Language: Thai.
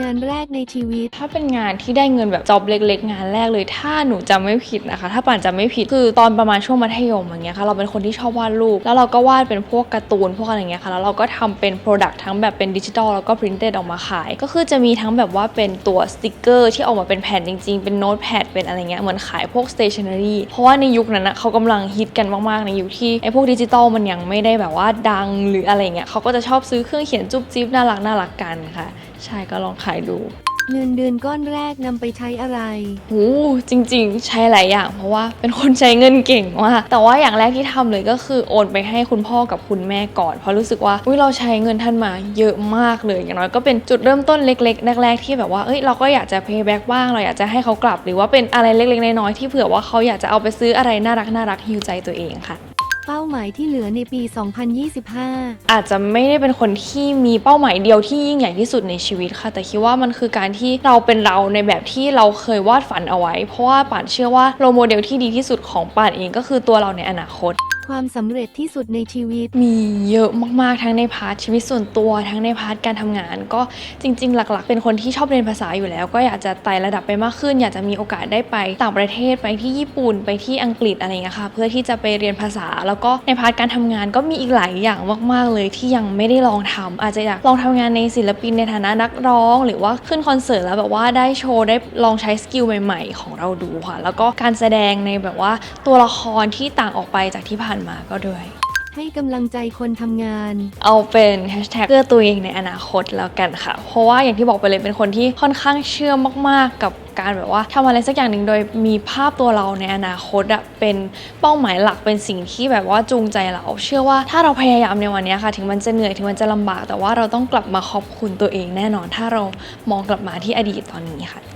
งานแรกในชีวิต ถ้าเป็นงานที่ได้เงินแบบจ็อบเล็ก ๆ งานแรกเลย ถ้าหนูจำไม่ผิดนะคะ ถ้าป่านจำไม่ผิดคือตอนประมาณช่วงมัธยมอย่างเงี้ยค่ะเราเป็นคนที่ชอบวาดรูปแล้วเราก็วาดเป็นพวกการ์ตูนพวกอะไรเงี้ยค่ะแล้วเราก็ทำเป็นโปรดักต์ทั้งแบบเป็นดิจิทัลแล้วก็พรินเต็ดออกมาขาย ก็คือจะมีทั้งแบบว่าเป็นตัวสติกเกอร์ที่ออกมาเป็นแผ่นจริง ๆ เป็นโน้ตแพดเป็นอะไรเงี้ยเหมือนขายพวก stationery เพราะว่าในยุคนั้นนะเขากำลังฮิตกันมากๆในยุคที่ไอ้พวกดิจิตอลมันยังไม่ได้แบบว่าดังหรืออะไรเงี้ยเขาก็จะชอบซื้อเครื่องเขียนจุ๊บจิ๊บน่ารักน่ารักกันค่ะใช่ก็ลองขายดูเงินเดือนก้อนแรกนำไปใช้อะไรโอ้จริงๆ ใช้หลายอย่าง เพราะว่าเป็นคนใช้เงินเก่งมากแต่ว่าอย่างแรกที่ทำเลยก็คือโอนไปให้คุณพ่อกับคุณแม่ก่อน เพราะรู้สึกว่าอุ้ยเราใช้เงินท่านมาเยอะมากเลย อย่างน้อยก็เป็นจุดเริ่มต้นเล็กๆแรกๆที่แบบว่าเอ้ยเราก็อยากจะ pay back บ้างเราอยากจะให้เขากลับ หรือว่าเป็นอะไรเล็กๆน้อยๆที่เผื่อว่าเขาอยากจะเอาไปซื้ออะไรน่ารักน่ารักฮิวใจตัวเองค่ะ เป้าหมายที่เหลือในปี 2025 อาจจะไม่ได้เป็นคนที่มีเป้าหมายเดียวที่ยิ่งใหญ่ที่สุดในชีวิตค่ะ แต่คิดว่ามันคือการที่เราเป็นเราในแบบที่เราเคยวาดฝันเอาไว้ เพราะว่าป่านเชื่อว่าโรลโมเดลที่ดีที่สุดของป่านเองก็คือตัวเราในอนาคต ความสำเร็จที่สุดในชีวิต มีเยอะมากๆ ทั้งในพาร์ทชีวิตส่วนตัวทั้งในพาร์ทการทำงาน ก็จริง ๆ หลัก ๆ เป็นคนที่ชอบเรียนภาษาอยู่แล้ว ก็อยากจะไต่ระดับไปมากขึ้น อยากจะมีโอกาสได้ไปต่างประเทศไปที่ญี่ปุ่นไปที่อังกฤษอะไรเงี้ยค่ะเพื่อที่จะไปเรียนภาษา แล้วก็ในพาร์ทการทำงานก็มีอีกหลายอย่างมาก ๆ เลยที่ยังไม่ได้ลองทำอาจจะอยากลองทำงานในศิลปินในฐานะนักร้อง หรือว่าขึ้นคอนเสิร์ตแล้วแบบว่าได้โชว์ได้ลองใช้สกิลใหม่ ๆ ของเราดูค่ะแล้วก็การแสดงในแบบว่าตัวละครที่ต่างออกไปจากที่ผ่านมาก็ด้วย ให้กำลังใจคนทำงาน เอาเป็นแฮชแท็กเพื่อตัวเองในอนาคตแล้วกันค่ะ เพราะว่าอย่างที่บอกไปเลยเป็นคนที่ค่อนข้างเชื่อมากๆกับการแบบว่าทำอะไรสักอย่างหนึ่งโดยมีภาพตัวเราในอนาคตอะเป็นเป้าหมายหลักเป็นสิ่งที่แบบว่าจูงใจเรา เชื่อว่าถ้าเราพยายามในวันเนี้ยค่ะ ถึงมันจะเหนื่อยถึงมันจะลำบาก แต่ว่าเราต้องกลับมาขอบคุณตัวเองแน่นอน ถ้าเรามองกลับมาที่อดีตตอนนี้ค่ะ